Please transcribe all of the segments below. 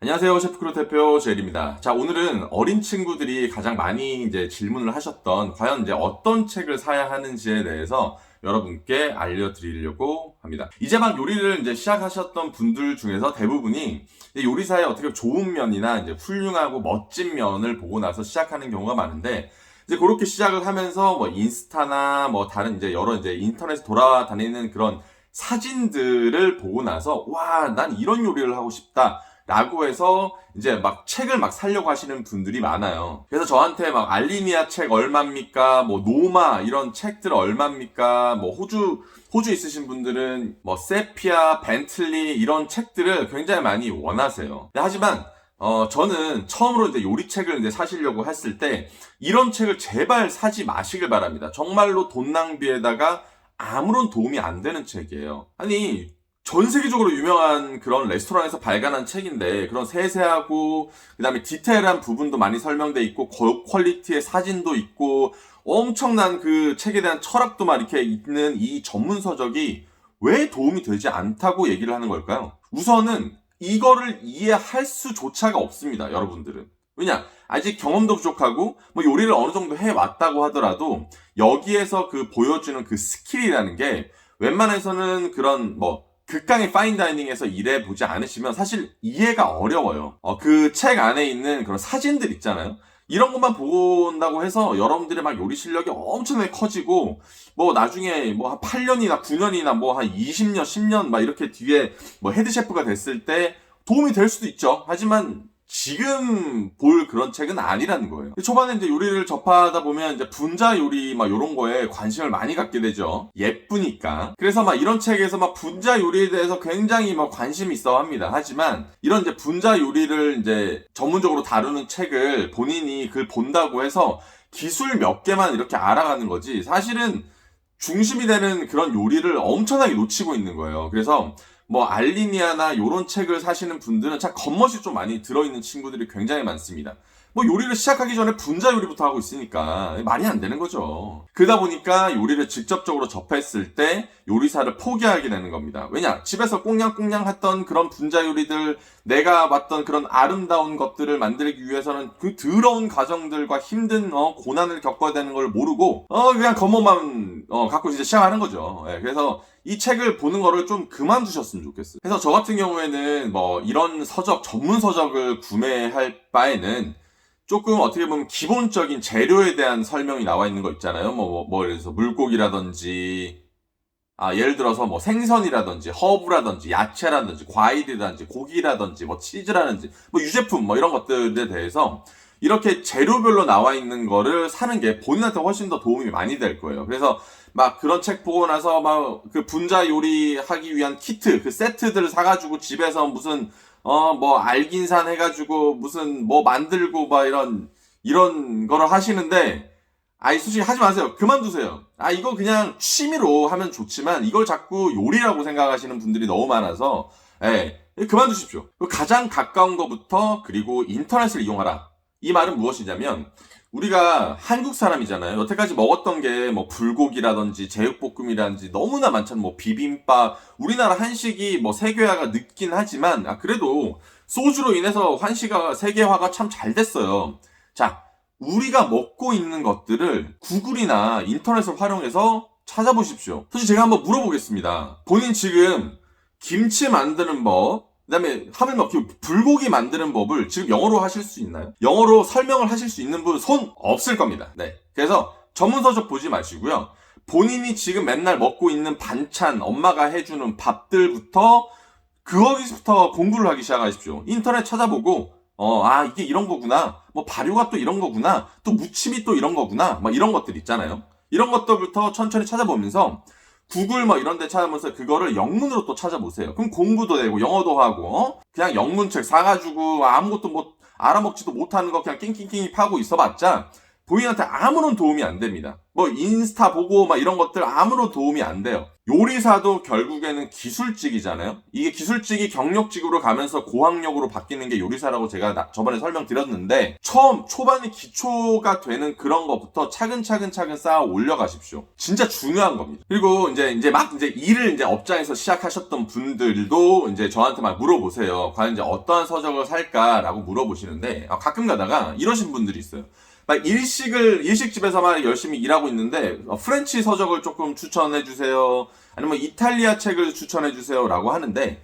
안녕하세요. 셰프크루 대표 제일입니다. 자, 오늘은 어린 친구들이 가장 많이 이제 질문을 하셨던 과연 이제 어떤 책을 사야 하는지에 대해서 여러분께 알려드리려고 합니다. 이제 막 요리를 이제 시작하셨던 분들 중에서 대부분이 요리사의 어떻게 좋은 면이나 이제 훌륭하고 멋진 면을 보고 나서 시작하는 경우가 많은데 이제 그렇게 시작을 하면서 뭐 인스타나 뭐 다른 이제 여러 이제 인터넷 돌아다니는 그런 사진들을 보고 나서 와, 난 이런 요리를 하고 싶다. 라고 해서 이제 막 책을 막 사려고 하시는 분들이 많아요. 그래서 저한테 막 알리니아 책 얼마입니까? 뭐 노마 이런 책들 얼마입니까? 뭐 호주 호주 있으신 분들은 뭐 세피아, 벤틀리 이런 책들을 굉장히 많이 원하세요. 하지만 어 저는 처음으로 이제 요리책을 이제 사시려고 했을 때 이런 책을 제발 사지 마시길 바랍니다. 정말로 돈 낭비에다가 아무런 도움이 안 되는 책이에요. 아니 전 세계적으로 유명한 그런 레스토랑에서 발간한 책인데 그런 세세하고 그다음에 디테일한 부분도 많이 설명돼 있고 고 퀄리티의 사진도 있고 엄청난 그 책에 대한 철학도 막 이렇게 있는 이 전문 서적이 왜 도움이 되지 않다고 얘기를 하는 걸까요? 우선은 이거를 이해할 수조차가 없습니다, 여러분들은. 왜냐? 아직 경험도 부족하고 뭐 요리를 어느 정도 해 왔다고 하더라도 여기에서 그 보여주는 그 스킬이라는 게 웬만해서는 그런 뭐 극강의 파인다이닝에서 일해 보지 않으시면 사실 이해가 어려워요. 어, 그 책 안에 있는 그런 사진들 있잖아요. 이런 것만 본다고 해서 여러분들의 막 요리 실력이 엄청나게 커지고 뭐 나중에 뭐 한 8년이나 9년이나 뭐 한 20년, 10년 막 이렇게 뒤에 뭐 헤드 셰프가 됐을 때 도움이 될 수도 있죠. 하지만 지금 볼 그런 책은 아니라는 거예요. 초반에 이제 요리를 접하다 보면 이제 분자 요리 막 이런 거에 관심을 많이 갖게 되죠. 예쁘니까. 그래서 막 이런 책에서 막 분자 요리에 대해서 굉장히 막 관심이 있어 합니다. 하지만 이런 이제 분자 요리를 이제 전문적으로 다루는 책을 본인이 그걸 본다고 해서 기술 몇 개만 이렇게 알아가는 거지. 사실은 중심이 되는 그런 요리를 엄청나게 놓치고 있는 거예요. 그래서 뭐 알리니아나 요런 책을 사시는 분들은 참 겉멋이 좀 많이 들어있는 친구들이 굉장히 많습니다. 뭐 요리를 시작하기 전에 분자 요리부터 하고 있으니까 말이 안 되는 거죠. 그러다 보니까 요리를 직접적으로 접했을 때 요리사를 포기하게 되는 겁니다. 왜냐? 집에서 꽁냥꽁냥 했던 그런 분자 요리들, 내가 봤던 그런 아름다운 것들을 만들기 위해서는 그 더러운 과정들과 힘든 어, 고난을 겪어야 되는 걸 모르고 어 그냥 겉멋만 어, 갖고 이제 시작하는 거죠. 예, 그래서 이 책을 보는 거를 좀 그만두셨으면 좋겠어요. 그래서 저 같은 경우에는 뭐 이런 서적, 전문 서적을 구매할 바에는 조금 어떻게 보면 기본적인 재료에 대한 설명이 나와 있는 거 있잖아요. 뭐, 뭐, 뭐, 예를 들어서 물고기라든지, 아, 예를 들어서 뭐 생선이라든지, 허브라든지, 야채라든지, 과일이라든지, 고기라든지, 뭐 치즈라든지, 뭐 유제품, 뭐 이런 것들에 대해서 이렇게 재료별로 나와 있는 거를 사는 게 본인한테 훨씬 더 도움이 많이 될 거예요. 그래서 막 그런 책 보고 나서 막 그 분자 요리 하기 위한 키트, 그 세트들을 사가지고 집에서 무슨 어, 뭐, 알긴산 해가지고, 무슨, 뭐, 만들고, 막, 이런, 이런 거를 하시는데, 아이, 솔직히 하지 마세요. 그만두세요. 아, 이거 그냥 취미로 하면 좋지만, 이걸 자꾸 요리라고 생각하시는 분들이 너무 많아서, 예, 그만두십시오. 가장 가까운 것부터, 그리고 인터넷을 이용하라. 이 말은 무엇이냐면, 우리가 한국 사람이잖아요. 여태까지 먹었던 게 뭐 불고기라든지 제육볶음이라든지 너무나 많잖아요. 뭐 비빔밥. 우리나라 한식이 뭐 세계화가 늦긴 하지만 아 그래도 소주로 인해서 한식화 세계화가 참 잘 됐어요. 자, 우리가 먹고 있는 것들을 구글이나 인터넷을 활용해서 찾아보십시오. 사실 제가 한번 물어보겠습니다. 본인 지금 김치 만드는 법, 그 다음에 하물며 그 불고기 만드는 법을 지금 영어로 하실 수 있나요? 영어로 설명을 하실 수 있는 분 손 없을 겁니다. 네. 그래서 전문 서적 보지 마시고요. 본인이 지금 맨날 먹고 있는 반찬, 엄마가 해주는 밥들부터 그거기부터 공부를 하기 시작하십시오. 인터넷 찾아보고 어, 아, 이게 이런 거구나. 뭐, 발효가 또 이런 거구나. 또 무침이 또 이런 거구나. 막 이런 것들 있잖아요. 이런 것들부터 천천히 찾아보면서 구글 뭐 이런 데 찾아보면서 그거를 영문으로 또 찾아보세요. 그럼 공부도 되고 영어도 하고 어? 그냥 영문책 사가지고 아무것도 뭐 알아먹지도 못하는 거 그냥 낑낑낑 파고 있어봤자 본인한테 아무런 도움이 안 됩니다. 뭐 인스타 보고 막 이런 것들 아무런 도움이 안 돼요. 요리사도 결국에는 기술직이잖아요. 이게 기술직이 경력직으로 가면서 고학력으로 바뀌는 게 요리사라고 제가 나- 저번에 설명드렸는데 처음 초반에 기초가 되는 그런 것부터 차근차근 차근 쌓아 올려가십시오. 진짜 중요한 겁니다. 그리고 이제 이제 막 이제 일을 이제 업장에서 시작하셨던 분들도 이제 저한테 막 물어보세요. 과연 이제 어떠한 서적을 살까라고 물어보시는데 아, 가끔 가다가 이러신 분들이 있어요. 막 일식을 일식집에서만 열심히 일하고 있는데 어, 프렌치 서적을 조금 추천해 주세요. 아니면 이탈리아 책을 추천해 주세요라고 하는데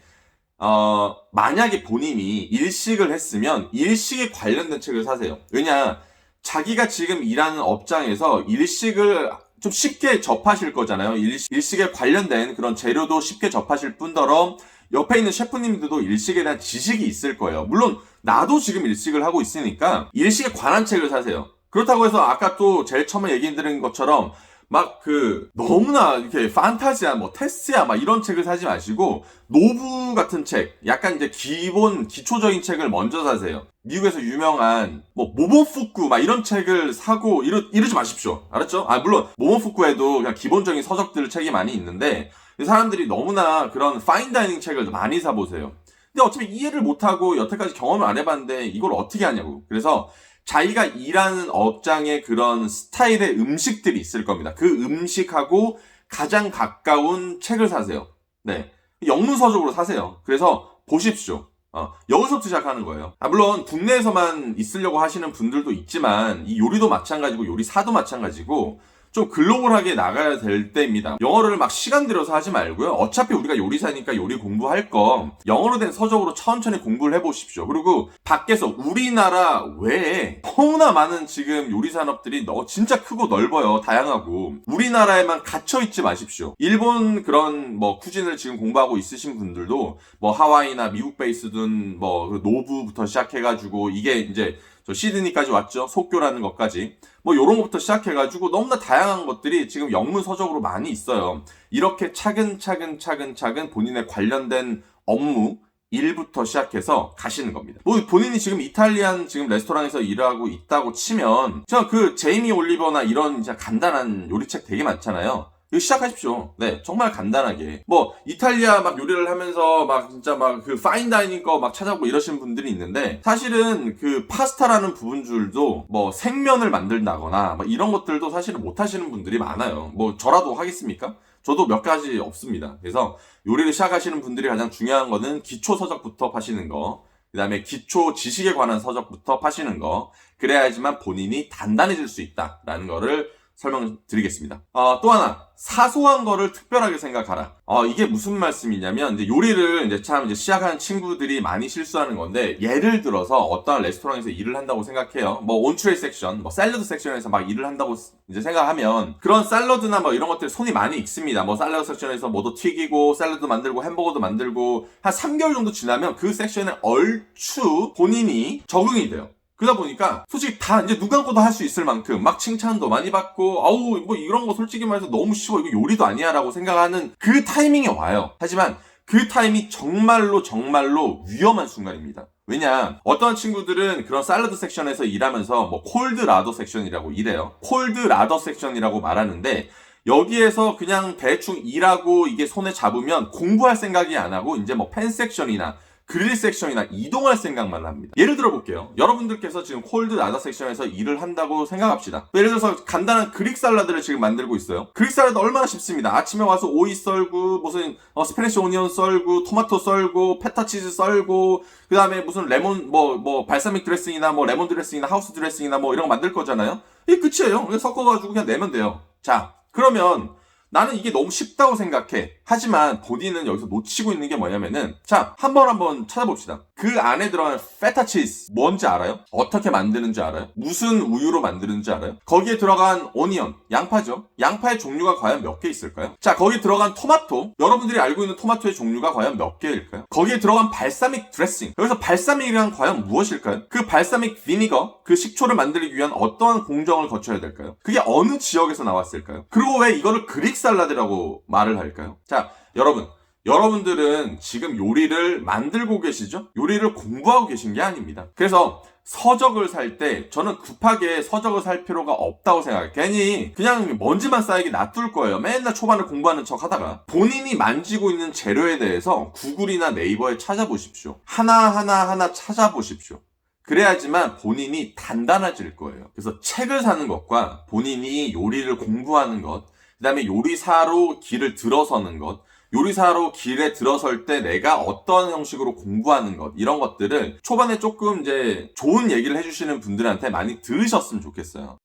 어, 만약에 본인이 일식을 했으면 일식에 관련된 책을 사세요. 왜냐 자기가 지금 일하는 업장에서 일식을 좀 쉽게 접하실 거잖아요. 일식, 일식에 관련된 그런 재료도 쉽게 접하실 뿐더러 옆에 있는 셰프님들도 일식에 대한 지식이 있을 거예요. 물론 나도 지금 일식을 하고 있으니까 일식에 관한 책을 사세요. 그렇다고 해서 아까 또 제일 처음에 얘기 드린 것처럼 막 그 너무나 이렇게 판타지야 뭐 테스야 막 이런 책을 사지 마시고 노부 같은 책 약간 이제 기본 기초적인 책을 먼저 사세요. 미국에서 유명한 뭐 모모푸쿠 막 이런 책을 사고 이러, 이러지 마십시오. 알았죠? 아 물론 모모푸쿠에도 그냥 기본적인 서적들 책이 많이 있는데 사람들이 너무나 그런 파인다이닝 책을 많이 사보세요. 근데 어차피 이해를 못하고 여태까지 경험을 안 해봤는데 이걸 어떻게 하냐고. 그래서 자기가 일하는 업장의 그런 스타일의 음식들이 있을 겁니다. 그 음식하고 가장 가까운 책을 사세요. 네. 영문서적으로 사세요. 그래서 보십시오. 어, 여기서부터 시작하는 거예요. 아, 물론 국내에서만 있으려고 하시는 분들도 있지만 이 요리도 마찬가지고 요리사도 마찬가지고 좀 글로벌하게 나가야 될 때입니다. 영어를 막 시간 들여서 하지 말고요. 어차피 우리가 요리사니까 요리 공부할 거 영어로 된 서적으로 천천히 공부를 해보십시오. 그리고 밖에서 우리나라 외에 너무나 많은 지금 요리 산업들이 너 진짜 크고 넓어요. 다양하고 우리나라에만 갇혀 있지 마십시오. 일본 그런 뭐 쿠진을 지금 공부하고 있으신 분들도 뭐 하와이나 미국 베이스든 뭐그 노부부터 시작해가지고 이게 이제 저 시드니까지 왔죠. 속교라는 것까지. 뭐 요런 것부터 시작해가지고 너무나 다양한 것들이 지금 영문 서적으로 많이 있어요. 이렇게 차근차근 차근차근 본인의 관련된 업무 일부터 시작해서 가시는 겁니다. 뭐 본인이 지금 이탈리안 지금 레스토랑에서 일하고 있다고 치면 제가 그 제이미 올리버나 이런 진짜 간단한 요리책 되게 많잖아요. 이거 시작하십시오. 네, 정말 간단하게. 뭐, 이탈리아 막 요리를 하면서 막 진짜 막 그 파인다이닝 거 막 찾아보고 이러신 분들이 있는데, 사실은 그 파스타라는 부분 줄도 뭐 생면을 만든다거나 뭐 이런 것들도 사실은 못 하시는 분들이 많아요. 뭐, 저라도 하겠습니까? 저도 몇 가지 없습니다. 그래서 요리를 시작하시는 분들이 가장 중요한 거는 기초 서적부터 파시는 거, 그 다음에 기초 지식에 관한 서적부터 파시는 거, 그래야지만 본인이 단단해질 수 있다라는 거를 설명드리겠습니다. 어, 또 하나 사소한 거를 특별하게 생각하라. 어, 이게 무슨 말씀이냐면 이제 요리를 이제 참 이제 시작하는 친구들이 많이 실수하는 건데 예를 들어서 어떠한 레스토랑에서 일을 한다고 생각해요. 뭐 온트레이 섹션, 뭐 샐러드 섹션에서 막 일을 한다고 이제 생각하면 그런 샐러드나 뭐 이런 것들 손이 많이 익습니다. 뭐 샐러드 섹션에서 뭐도 튀기고 샐러드 만들고 햄버거도 만들고 한 3개월 정도 지나면 그 섹션에 얼추 본인이 적응이 돼요. 그러다 보니까 솔직히 다 이제 눈 감고도 할 수 있을 만큼 막 칭찬도 많이 받고 아우 뭐 이런 거 솔직히 말해서 너무 쉬워 이거 요리도 아니야라고 생각하는 그 타이밍이 와요. 하지만 그 타이밍이 정말로 정말로 위험한 순간입니다. 왜냐 어떤 친구들은 그런 샐러드 섹션에서 일하면서 뭐 콜드 라더 섹션이라고 일해요. 콜드 라더 섹션이라고 말하는데 여기에서 그냥 대충 일하고 이게 손에 잡으면 공부할 생각이 안 하고 이제 뭐팬 섹션이나 그릴 섹션이나 이동할 생각만 합니다. 예를 들어 볼게요. 여러분들께서 지금 콜드 라더 섹션에서 일을 한다고 생각합시다. 예를 들어서 간단한 그릭 샐러드를 지금 만들고 있어요. 그릭 샐러드 얼마나 쉽습니다. 아침에 와서 오이 썰고 무슨 어, 스페니쉬 오니언 썰고 토마토 썰고 페타 치즈 썰고 그 다음에 무슨 레몬 뭐뭐 발사믹 드레싱이나 뭐 레몬 드레싱이나 하우스 드레싱이나 뭐 이런 거 만들 거잖아요. 이게 끝이에요. 섞어가지고 그냥 내면 돼요. 자 그러면 나는 이게 너무 쉽다고 생각해. 하지만 본인은 여기서 놓치고 있는 게 뭐냐면은 자, 한번 한번 찾아봅시다. 그 안에 들어간 페타 치즈 뭔지 알아요? 어떻게 만드는지 알아요? 무슨 우유로 만드는지 알아요? 거기에 들어간 오니언, 양파죠. 양파의 종류가 과연 몇 개 있을까요? 자, 거기에 들어간 토마토, 여러분들이 알고 있는 토마토의 종류가 과연 몇 개일까요? 거기에 들어간 발사믹 드레싱. 여기서 발사믹이란 과연 무엇일까요? 그 발사믹 비니거, 그 식초를 만들기 위한 어떠한 공정을 거쳐야 될까요? 그게 어느 지역에서 나왔을까요? 그리고 왜 이거를 그릭 샐러드라고 말을 할까요? 자, 여러분. 여러분들은 지금 요리를 만들고 계시죠? 요리를 공부하고 계신 게 아닙니다. 그래서 서적을 살 때 저는 급하게 서적을 살 필요가 없다고 생각해요. 괜히 그냥 먼지만 쌓이게 놔둘 거예요. 맨날 초반에 공부하는 척 하다가 본인이 만지고 있는 재료에 대해서 구글이나 네이버에 찾아보십시오. 하나하나 하나 찾아보십시오. 그래야지만 본인이 단단해질 거예요. 그래서 책을 사는 것과 본인이 요리를 공부하는 것, 그 다음에 요리사로 길을 들어서는 것, 요리사로 길에 들어설 때 내가 어떤 형식으로 공부하는 것, 이런 것들을 초반에 조금 이제 좋은 얘기를 해주시는 분들한테 많이 들으셨으면 좋겠어요.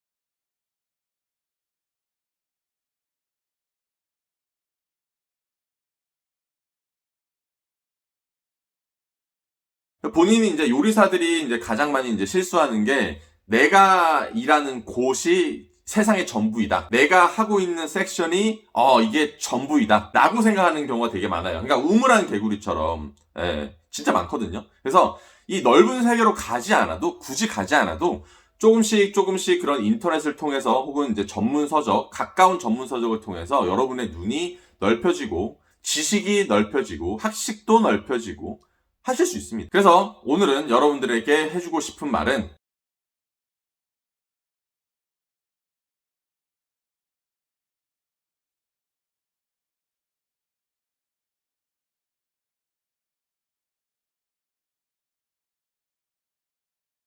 본인이 이제 요리사들이 이제 가장 많이 이제 실수하는 게 내가 일하는 곳이 세상의 전부이다. 내가 하고 있는 섹션이 어 이게 전부이다. 라고 생각하는 경우가 되게 많아요. 그러니까 우물한 개구리처럼 예, 진짜 많거든요. 그래서 이 넓은 세계로 가지 않아도 굳이 가지 않아도 조금씩 조금씩 그런 인터넷을 통해서 혹은 이제 전문 서적, 가까운 전문 서적을 통해서 여러분의 눈이 넓혀지고 지식이 넓혀지고 학식도 넓혀지고 하실 수 있습니다. 그래서 오늘은 여러분들에게 해주고 싶은 말은